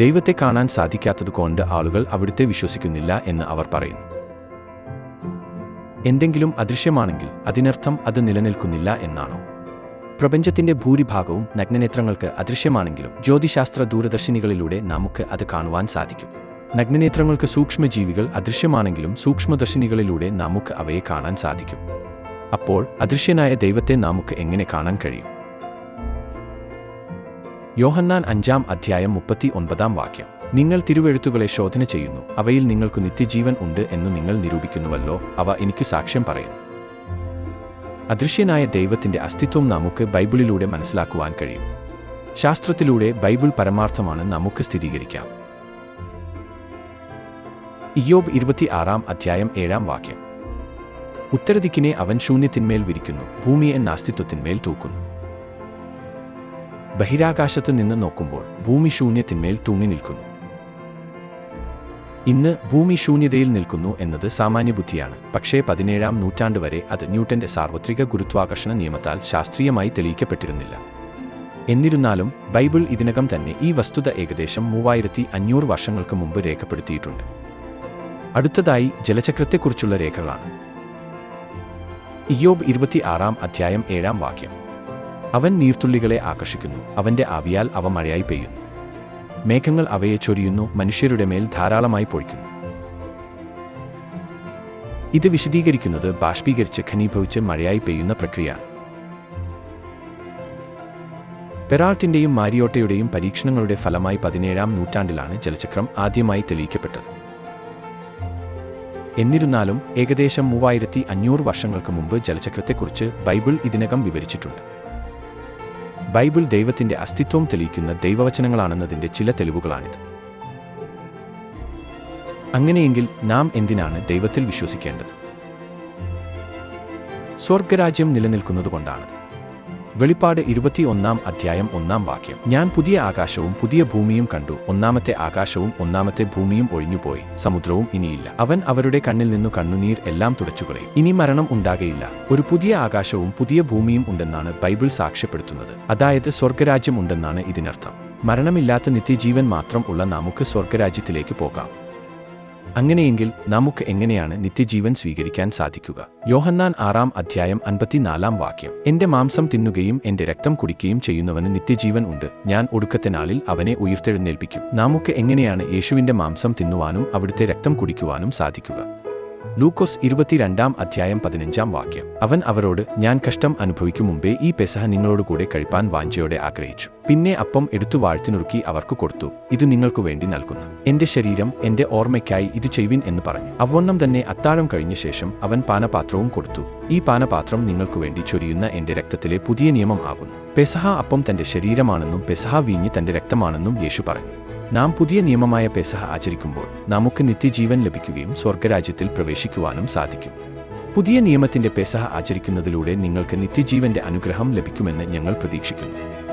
ദൈവത്തെ കാണാൻ സാധിക്കാത്തതുകൊണ്ട് ആളുകൾ അവിടുത്തെ വിശ്വസിക്കുന്നില്ല എന്ന് അവർ പറയുന്നു. എന്തെങ്കിലും അദൃശ്യമാണെങ്കിൽ അതിനർത്ഥം അത് നിലനിൽക്കുന്നില്ല എന്നാണോ? പ്രപഞ്ചത്തിന്റെ ഭൂരിഭാഗവും നഗ്നനേത്രങ്ങൾക്ക് അദൃശ്യമാണെങ്കിലും ജ്യോതിശാസ്ത്ര ദൂരദർശിനികളിലൂടെ നമുക്ക് അത് കാണുവാൻ സാധിക്കും. നഗ്നനേത്രങ്ങൾക്ക് സൂക്ഷ്മജീവികൾ അദൃശ്യമാണെങ്കിലും സൂക്ഷ്മദർശിനികളിലൂടെ നമുക്ക് അവയെ കാണാൻ സാധിക്കും. അപ്പോൾ അദൃശ്യനായ ദൈവത്തെ നമുക്ക് എങ്ങനെ കാണാൻ കഴിയും? യോഹന്നാൻ അഞ്ചാം അധ്യായം മുപ്പത്തി ഒൻപതാം വാക്യം. നിങ്ങൾ തിരുവെഴുത്തുകളെ ശോധന ചെയ്യുന്നു. അവയിൽ നിങ്ങൾക്ക് നിത്യജീവൻ ഉണ്ട് എന്ന് നിങ്ങൾ നിരൂപിക്കുന്നുവല്ലോ. അവ എനിക്ക് സാക്ഷ്യം പറയും. അദൃശ്യനായ ദൈവത്തിന്റെ അസ്തിത്വം നമുക്ക് ബൈബിളിലൂടെ മനസ്സിലാക്കുവാൻ കഴിയും. ശാസ്ത്രത്തിലൂടെ ബൈബിൾ പരമാർത്ഥമാണ് നമുക്ക് സ്ഥിരീകരിക്കാം. ഇയോബ് ഇരുപത്തി ആറാം അധ്യായം ഏഴാം വാക്യം. ഉത്തരദിക്കിനെ അവൻ ശൂന്യത്തിന്മേൽ വിരിക്കുന്നു. ഭൂമിയെ നാസ്തിത്വത്തിന്മേൽ തൂക്കുന്നു. ബഹിരാകാശത്ത് നിന്ന് നോക്കുമ്പോൾ ഭൂമി ശൂന്യത്തിന്മേൽ തൂങ്ങി നിൽക്കുന്നു. ഇന്ന് ഭൂമി ശൂന്യതയിൽ നിൽക്കുന്നു എന്നത് സാമാന്യ ബുദ്ധിയാണ്. പക്ഷേ പതിനേഴാം നൂറ്റാണ്ട് വരെ അത് ന്യൂട്ടന്റെ സാർവത്രിക ഗുരുത്വാകർഷണ നിയമത്താൽ ശാസ്ത്രീയമായി തെളിയിക്കപ്പെട്ടിരുന്നില്ല. എന്നിരുന്നാലും ബൈബിൾ ഇതിനകം തന്നെ ഈ വസ്തുത ഏകദേശം മൂവായിരത്തി അഞ്ഞൂറ് വർഷങ്ങൾക്ക് മുമ്പ് രേഖപ്പെടുത്തിയിട്ടുണ്ട്. അടുത്തതായി ജലചക്രത്തെക്കുറിച്ചുള്ള രേഖകളാണ്. ഇയോബ് ഇരുപത്തി ആറാം അധ്യായം ഏഴാം വാക്യം. അവൻ നീർത്തുള്ളികളെ ആകർഷിക്കുന്നു. അവന്റെ ആവിയാൽ അവ മഴയായി പെയ്യുന്നു. മേഘങ്ങൾ അവയെ ചൊരിയുന്നു മനുഷ്യരുടെ മേൽ ധാരാളമായി പൊഴിക്കുന്നു. ഇത് വിശദീകരിക്കുന്നത് ബാഷ്പീകരിച്ച് ഖനീഭവിച്ച് മഴയായി പെയ്യുന്ന പ്രക്രിയ പെറാൾട്ടിന്റെയും മാരിയോട്ടയുടെയും പരീക്ഷണങ്ങളുടെ ഫലമായി പതിനേഴാം നൂറ്റാണ്ടിലാണ് ജലചക്രം ആദ്യമായി തെളിയിക്കപ്പെട്ടത്. എന്നിരുന്നാലും ഏകദേശം മൂവായിരത്തി അഞ്ഞൂറ് വർഷങ്ങൾക്ക് മുമ്പ് ജലചക്രത്തെക്കുറിച്ച് ബൈബിൾ ഇതിനകം വിവരിച്ചിട്ടുണ്ട്. ബൈബിൾ ദൈവത്തിന്റെ അസ്തിത്വം തെളിയിക്കുന്ന ദൈവവചനങ്ങളാണെന്നതിന്റെ ചില തെളിവുകളാണിത്. അങ്ങനെയെങ്കിൽ നാം എന്തിനാണ് ദൈവത്തിൽ വിശ്വസിക്കേണ്ടത്? സ്വർഗരാജ്യം നിലനിൽക്കുന്നതുകൊണ്ടാണ്. വെളിപ്പാട് ഇരുപത്തിയൊന്നാം അധ്യായം ഒന്നാം വാക്യം. ഞാൻ പുതിയ ആകാശവും പുതിയ ഭൂമിയും കണ്ടു. ഒന്നാമത്തെ ആകാശവും ഒന്നാമത്തെ ഭൂമിയും ഒഴിഞ്ഞുപോയി. സമുദ്രവും ഇനിയില്ല. അവൻ അവരുടെ കണ്ണിൽ നിന്നു കണ്ണുനീർ എല്ലാം തുടച്ചുകളയും. ഇനി മരണം ഉണ്ടാകയില്ല. ഒരു പുതിയ ആകാശവും പുതിയ ഭൂമിയും ഉണ്ടെന്നാണ് ബൈബിൾ സാക്ഷ്യപ്പെടുത്തുന്നത്. അതായത് സ്വർഗരാജ്യം ഉണ്ടെന്നാണ് ഇതിനർത്ഥം. മരണമില്ലാത്ത നിത്യജീവൻ മാത്രം ഉള്ള നമുക്ക് സ്വർഗരാജ്യത്തിലേക്ക് പോകാം. അങ്ങനെയെങ്കിൽ നമുക്ക് എങ്ങനെയാണ് നിത്യജീവൻ സ്വീകരിക്കാൻ സാധിക്കുക? യോഹന്നാൻ ആറാം അധ്യായം അൻപത്തിനാലാം വാക്യം. എന്റെ മാംസം തിന്നുകയും എന്റെ രക്തം കുടിക്കുകയും ചെയ്യുന്നവന് നിത്യജീവൻ ഉണ്ട്. ഞാൻ ഒടുക്കത്തിനാളിൽ അവനെ ഉയർത്തെഴുന്നേൽപ്പിക്കും. നമുക്ക് എങ്ങനെയാണ് യേശുവിന്റെ മാംസം തിന്നുവാനും അവിടുത്തെ രക്തം കുടിക്കുവാനും സാധിക്കുക? ലൂക്കോസ് ഇരുപത്തിരണ്ടാം അധ്യായം പതിനഞ്ചാം വാക്യം. അവൻ അവരോട് ഞാൻ കഷ്ടം അനുഭവിക്കും മുമ്പേ ഈ പെസഹ നിങ്ങളോടുകൂടെ കഴിപ്പാൻ വാഞ്ചയോടെ ആഗ്രഹിച്ചു. പിന്നെ അപ്പം എടുത്തു വാഴ്ത്തിനുറുക്കി അവർക്ക് കൊടുത്തു. ഇത് നിങ്ങൾക്കു വേണ്ടി നൽകുന്നു. എന്റെ ശരീരം എന്റെ ഓർമ്മയ്ക്കായി ഇത് ചെയ്യുവിൻ എന്ന് പറഞ്ഞു. അവണ്ണം തന്നെ അത്താഴം കഴിഞ്ഞ ശേഷം അവൻ പാനപാത്രവും കൊടുത്തു. ഈ പാനപാത്രം നിങ്ങൾക്കു വേണ്ടി ചൊരിയുന്ന എന്റെ രക്തത്തിലെ പുതിയ നിയമം ആകുന്നു. പെസഹ അപ്പം തന്റെ ശരീരമാണെന്നും പെസഹ വീഞ്ഞ് തന്റെ രക്തമാണെന്നും യേശു പറഞ്ഞു. നാം പുതിയ നിയമമായ പെസഹ ആചരിക്കുമ്പോൾ നമുക്ക് നിത്യജീവൻ ലഭിക്കുകയും സ്വർഗരാജ്യത്തിൽ പ്രവേശിക്കുവാനും സാധിക്കും. പുതിയ നിയമത്തിന്റെ പെസഹ ആചരിക്കുന്നതിലൂടെ നിങ്ങൾക്ക് നിത്യജീവന്റെ അനുഗ്രഹം ലഭിക്കുമെന്ന് ഞങ്ങൾ പ്രതീക്ഷിക്കുന്നു.